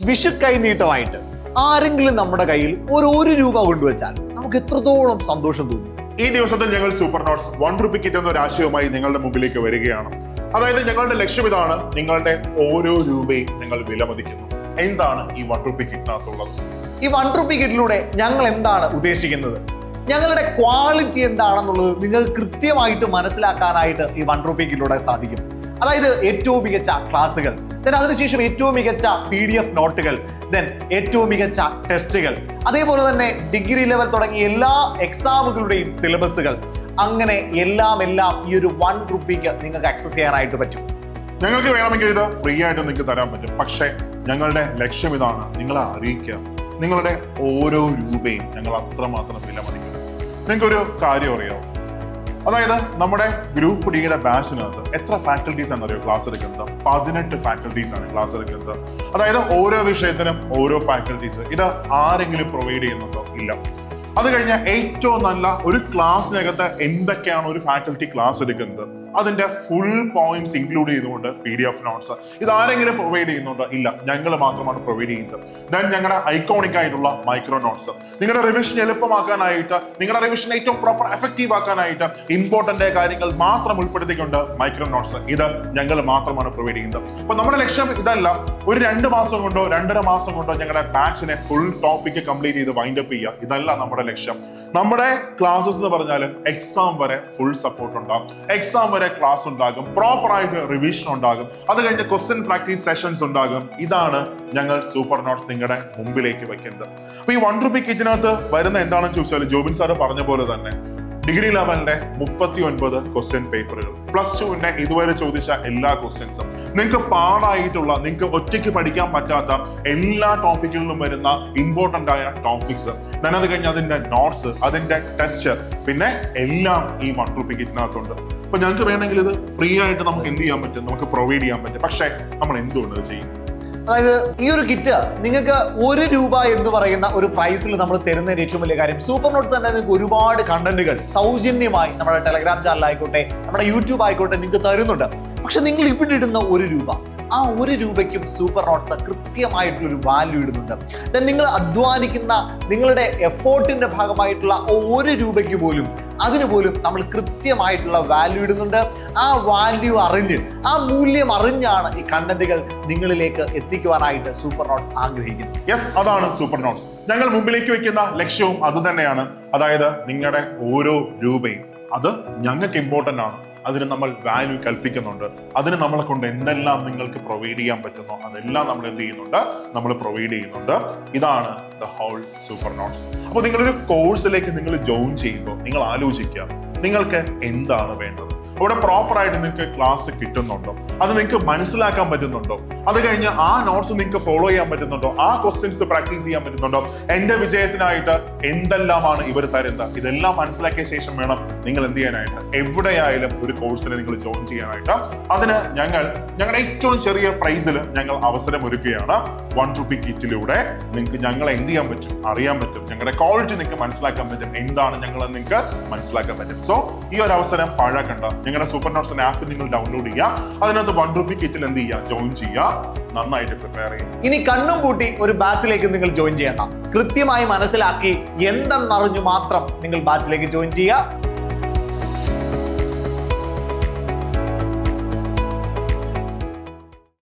വിഷു കൈനീട്ടമായിട്ട് ആരെങ്കിലും നമ്മുടെ കയ്യിൽ ഒരു ഒരു രൂപ കൊണ്ടുവച്ചാൽ നമുക്ക് എത്രത്തോളം സന്തോഷം തോന്നും. ഈ ദിവസത്തിൽ ഞങ്ങൾ super notes one rupee kit എന്ന ഒരു ആശയവുമായി നിങ്ങളുടെ മുമ്പിലേക്ക് വരികയാണ്. അതായത് ഞങ്ങളുടെ ലക്ഷ്യം ഇതാണ് നിങ്ങളുടെ ഓരോ രൂപയും ഞങ്ങൾ വിലമതിക്കുന്നു. എന്താണ് ഈ വൺ റുപ്പി കിറ്റിനകത്തുള്ളത് ഈ വൺ റുപ്പി കിറ്റിലൂടെ ഞങ്ങൾ എന്താണ് ഉദ്ദേശിക്കുന്നത്? ഞങ്ങളുടെ ക്വാളിറ്റി എന്താണെന്നുള്ളത് നിങ്ങൾക്ക് കൃത്യമായിട്ട് മനസ്സിലാക്കാനായിട്ട് ഈ വൺ റുപ്പി കിറ്റിലൂടെ സാധിക്കും. അതായത് ഏറ്റവും മികച്ച ക്ലാസ്സുകൾ ദെൻ അതിനുശേഷം ഏറ്റവും മികച്ച പി ഡി എഫ് നോട്ടുകൾ ദെൻ ഏറ്റവും മികച്ച ടെസ്റ്റുകൾ. അതേപോലെ തന്നെ ഡിഗ്രി ലെവൽ തുടങ്ങിയ എല്ലാ എക്സാമുകളുടെയും സിലബസുകൾ. അങ്ങനെ എല്ലാം എല്ലാം ഈ ഒരു വൺ റുപ്പിക്ക് നിങ്ങൾക്ക് ആക്സസ് ചെയ്യാനായിട്ട് പറ്റും. ഞങ്ങൾക്ക് വേണമെങ്കിൽ ഇത് ഫ്രീ ആയിട്ട് നിങ്ങൾക്ക് തരാൻ പറ്റും. പക്ഷേ ഞങ്ങളുടെ ലക്ഷ്യം ഇതാണ് നിങ്ങളെ അറിയിക്കുക. നിങ്ങളുടെ ഓരോ രൂപയും ഞങ്ങൾ അത്രമാത്രം വിലമതിക്കും. നിങ്ങൾക്കൊരു കാര്യം അറിയാമോ അതായത് നമ്മുടെ ഗ്രൂപ്പ് ഡിയുടെ ബാച്ചിനകത്ത് എത്ര ഫാക്കൽറ്റീസ് എന്നറിയോ ക്ലാസ് എടുക്കുന്നത്? പതിനെട്ട് ഫാക്കൽറ്റീസ് ആണ് ക്ലാസ് എടുക്കുന്നത്. അതായത് ഓരോ വിഷയത്തിനും ഓരോ ഫാക്കൽറ്റീസ് ഇത് ആരെങ്കിലും പ്രൊവൈഡ് ചെയ്യുന്നുണ്ടോ? ഇല്ല. അത് കഴിഞ്ഞാൽ ഏറ്റവും നല്ല ഒരു ക്ലാസ്സിനകത്ത് എന്തൊക്കെയാണ് ഒരു ഫാക്കൽറ്റി ക്ലാസ് എടുക്കുന്നത്? അതിന്റെ ഫുൾ പോയിന്റ്സ് ഇൻക്ലൂഡ് ചെയ്തുകൊണ്ട് പി ഡി എഫ് നോട്ട്സ് ഇത് ആരെങ്കിലും പ്രൊവൈഡ് ചെയ്യുന്നുണ്ടോ? ഇല്ല. ഞങ്ങൾ മാത്രമാണ് പ്രൊവൈഡ് ചെയ്യുന്നത്. ദെൻ ഞങ്ങളുടെ ഐക്കോണിക് ആയിട്ടുള്ള മൈക്രോ നോട്ട്സ് നിങ്ങളുടെ റിവിഷൻ എളുപ്പമാക്കാനായിട്ട് നിങ്ങളുടെ റിവിഷൻ ഏറ്റവും പ്രോപ്പർ എഫക്റ്റീവ് ആക്കാനായിട്ട് ഇമ്പോർട്ടന്റ് കാര്യങ്ങൾ മാത്രം ഉൾപ്പെടുത്തിക്കൊണ്ട് മൈക്രോ നോട്ട്സ് ഇത് ഞങ്ങൾ മാത്രമാണ് പ്രൊവൈഡ് ചെയ്യുന്നത്. അപ്പൊ നമ്മുടെ ലക്ഷ്യം ഇതല്ല. ഒരു രണ്ട് മാസം കൊണ്ടോ രണ്ടര മാസം കൊണ്ടോ ഞങ്ങളുടെ ബാച്ചിനെ ഫുൾ ടോപ്പിക് കംപ്ലീറ്റ് ചെയ്ത് വൈൻഡ് അപ്പ് ചെയ്യുക ഇതല്ല നമ്മുടെ ലക്ഷ്യം. നമ്മുടെ ക്ലാസ്സസ് എന്ന് പറഞ്ഞാൽ എക്സാം വരെ ഫുൾ സപ്പോർട്ട് ഉണ്ടാകും എക്സാം വരെ ക്ലാസ് ഉണ്ടാകും. പ്രോപ്പർ ആയിട്ട് റിവിഷൻ ഉണ്ടാകും. അത് കഴിഞ്ഞ് ക്വസ്റ്റ്യൻ പ്രാക്ടീസ് സെഷൻസ് ഉണ്ടാകും. ഇതാണ് ഞങ്ങൾ സൂപ്പർ നോട്ട്സ് നിങ്ങളുടെ മുമ്പിലേക്ക് വെക്കുന്നത്. അപ്പൊ ഈ വൺ റുപ്പി കിറ്റിനകത്ത് വരുന്ന എന്താണെന്ന് ചോദിച്ചാൽ ജോബിൻ സാറ് പറഞ്ഞ പോലെ തന്നെ ഡിഗ്രി ലെവലിന്റെ മുപ്പത്തി ഒൻപത് ക്വസ്റ്റ്യൻ പേപ്പറുകൾ പ്ലസ് ടുവിന്റെ ഇതുവരെ ചോദിച്ച എല്ലാ ക്വസ്റ്റ്യൻസും നിങ്ങൾക്ക് പാടായിട്ടുള്ള നിങ്ങൾക്ക് ഒറ്റയ്ക്ക് പഠിക്കാൻ പറ്റാത്ത എല്ലാ ടോപ്പിക്കുകളിലും വരുന്ന ഇമ്പോർട്ടന്റ് ആയ ടോപ്പിക്സ് ഞാനത് കഴിഞ്ഞ് അതിന്റെ നോട്ട്സ് അതിന്റെ ടെസ്റ്റ് പിന്നെ എല്ലാം ഈ വൺ റുപ്പി അപ്പൊ ഞങ്ങൾക്ക് വേണമെങ്കിൽ ഇത് ഫ്രീ ആയിട്ട് നമുക്ക് എന്ത് ചെയ്യാൻ പറ്റും? നമുക്ക് പ്രൊവൈഡ് ചെയ്യാൻ പറ്റും. പക്ഷേ നമ്മൾ എന്തുകൊണ്ട് ഇത് അതായത് ഈ ഒരു കിറ്റ് നിങ്ങൾക്ക് ഒരു രൂപ എന്ന് പറയുന്ന ഒരു പ്രൈസിൽ നമ്മൾ തരുന്നതിന് ഏറ്റവും വലിയ കാര്യം സൂപ്പർ നോട്ട്സ് തന്നെ നിങ്ങൾക്ക് ഒരുപാട് കണ്ടന്റുകൾ സൗജന്യമായി നമ്മുടെ ടെലഗ്രാം ചാനൽ ആയിക്കോട്ടെ നമ്മുടെ യൂട്യൂബ് ആയിക്കോട്ടെ നിങ്ങൾക്ക് തരുന്നുണ്ട്. പക്ഷെ നിങ്ങൾ ഇവിടെ ഇടുന്ന ഒരു രൂപ ആ ഒരു രൂപയ്ക്കും സൂപ്പർ നോട്ട്സ് കൃത്യമായിട്ടുള്ള ഒരു വാല്യൂ ഇടുന്നുണ്ട്. Then നിങ്ങൾ അധ്വാനിക്കുന്ന നിങ്ങളുടെ എഫോർട്ടിന്റെ ഭാഗമായിട്ടുള്ള ഒരു രൂപയ്ക്ക് പോലും അതിന് പോലും നമ്മൾ കൃത്യമായിട്ടുള്ള വാല്യൂ ഇടുന്നുണ്ട്. ആ വാല്യൂ അറിഞ്ഞ് ആ മൂല്യം അറിഞ്ഞാണ് ഈ കണ്ടന്റുകൾ നിങ്ങളിലേക്ക് എത്തിക്കുവാനായിട്ട് സൂപ്പർ നോട്ട്സ് ആഗ്രഹിക്കുന്നത്. യെസ് അതാണ് സൂപ്പർ നോട്ട്സ് ഞങ്ങൾ മുമ്പിലേക്ക് വെക്കുന്ന ലക്ഷ്യവും അതുതന്നെയാണ്. അതായത് നിങ്ങളുടെ ഓരോ രൂപയും. അത് ഞങ്ങൾക്ക് ഇമ്പോർട്ടന്റ് ആണ്. അതിന് നമ്മൾ വാല്യൂ കൽപ്പിക്കുന്നുണ്ട്. അതിന് നമ്മളെ കൊണ്ട് എന്തെല്ലാം നിങ്ങൾക്ക് പ്രൊവൈഡ് ചെയ്യാൻ പറ്റുന്നോ അതെല്ലാം നമ്മൾ എന്ത് ചെയ്യുന്നുണ്ട്? നമ്മൾ പ്രൊവൈഡ് ചെയ്യുന്നുണ്ട്. ഇതാണ് ദ ഹോൾ സൂപ്പർ നോട്ട്സ് അപ്പോൾ നിങ്ങളൊരു കോഴ്സിലേക്ക് നിങ്ങൾ ജോയിൻ ചെയ്യുമ്പോൾ നിങ്ങൾ ആലോചിക്കുക. നിങ്ങൾക്ക് എന്താണ് വേണ്ടത്? അവിടെ പ്രോപ്പർ ആയിട്ട് നിങ്ങൾക്ക് ക്ലാസ് കിട്ടുന്നുണ്ടോ? അത് നിങ്ങൾക്ക് മനസ്സിലാക്കാൻ പറ്റുന്നുണ്ടോ? അത് കഴിഞ്ഞ് ആ നോട്ട്സ് നിങ്ങൾക്ക് ഫോളോ ചെയ്യാൻ പറ്റുന്നുണ്ടോ? ആ ക്വസ്റ്റ്യൻസ് പ്രാക്ടീസ് ചെയ്യാൻ പറ്റുന്നുണ്ടോ? എന്റെ വിജയത്തിനായിട്ട് എന്തെല്ലാമാണ് ഇവർ തരുന്നത്? ഇതെല്ലാം മനസ്സിലാക്കിയ ശേഷം വേണം നിങ്ങൾ എന്ത് ചെയ്യാനായിട്ട്? എവിടെയായാലും ഒരു കോഴ്സിന് നിങ്ങൾ ജോയിൻ ചെയ്യാനായിട്ട്. അതിന് ഞങ്ങൾ ഞങ്ങളുടെ ഏറ്റവും ചെറിയ പ്രൈസിൽ ഞങ്ങൾ അവസരം ഒരുക്കുകയാണ്. വൺ റുപ്പി കിറ്റിലൂടെ നിങ്ങൾക്ക് ഞങ്ങൾ എന്ത് ചെയ്യാൻ പറ്റും? അറിയാൻ പറ്റും. ഞങ്ങളുടെ ക്വാളിറ്റി നിങ്ങൾക്ക് മനസ്സിലാക്കാൻ പറ്റും. എന്താണ് ഞങ്ങൾ നിങ്ങൾക്ക് മനസ്സിലാക്കാൻ പറ്റും. സോ ഈ ഒരു അവസരം പാഴാക്കണ്ട. ഞങ്ങളുടെ സൂപ്പർ നോട്ട്സ് ആപ്പ് നിങ്ങൾ ഡൗൺലോഡ് ചെയ്യുക. അതിനകത്ത് വൺ റുപ്പി കിറ്റിൽ എന്ത് ചെയ്യുക? ജോയിൻ ചെയ്യുക. നന്നായിട്ട് പ്രിപ്പയർ ചെയ്യുക. ഇനി കണ്ണും പൂട്ടി ഒരു ബാച്ചിലേക്ക് നിങ്ങൾ ജോയിൻ ചെയ്യണ്ട. കൃത്യമായി മനസ്സിലാക്കി എന്തെന്നറിഞ്ഞു മാത്രം നിങ്ങൾ ബാച്ചിലേക്ക് ജോയിൻ ചെയ്യുക.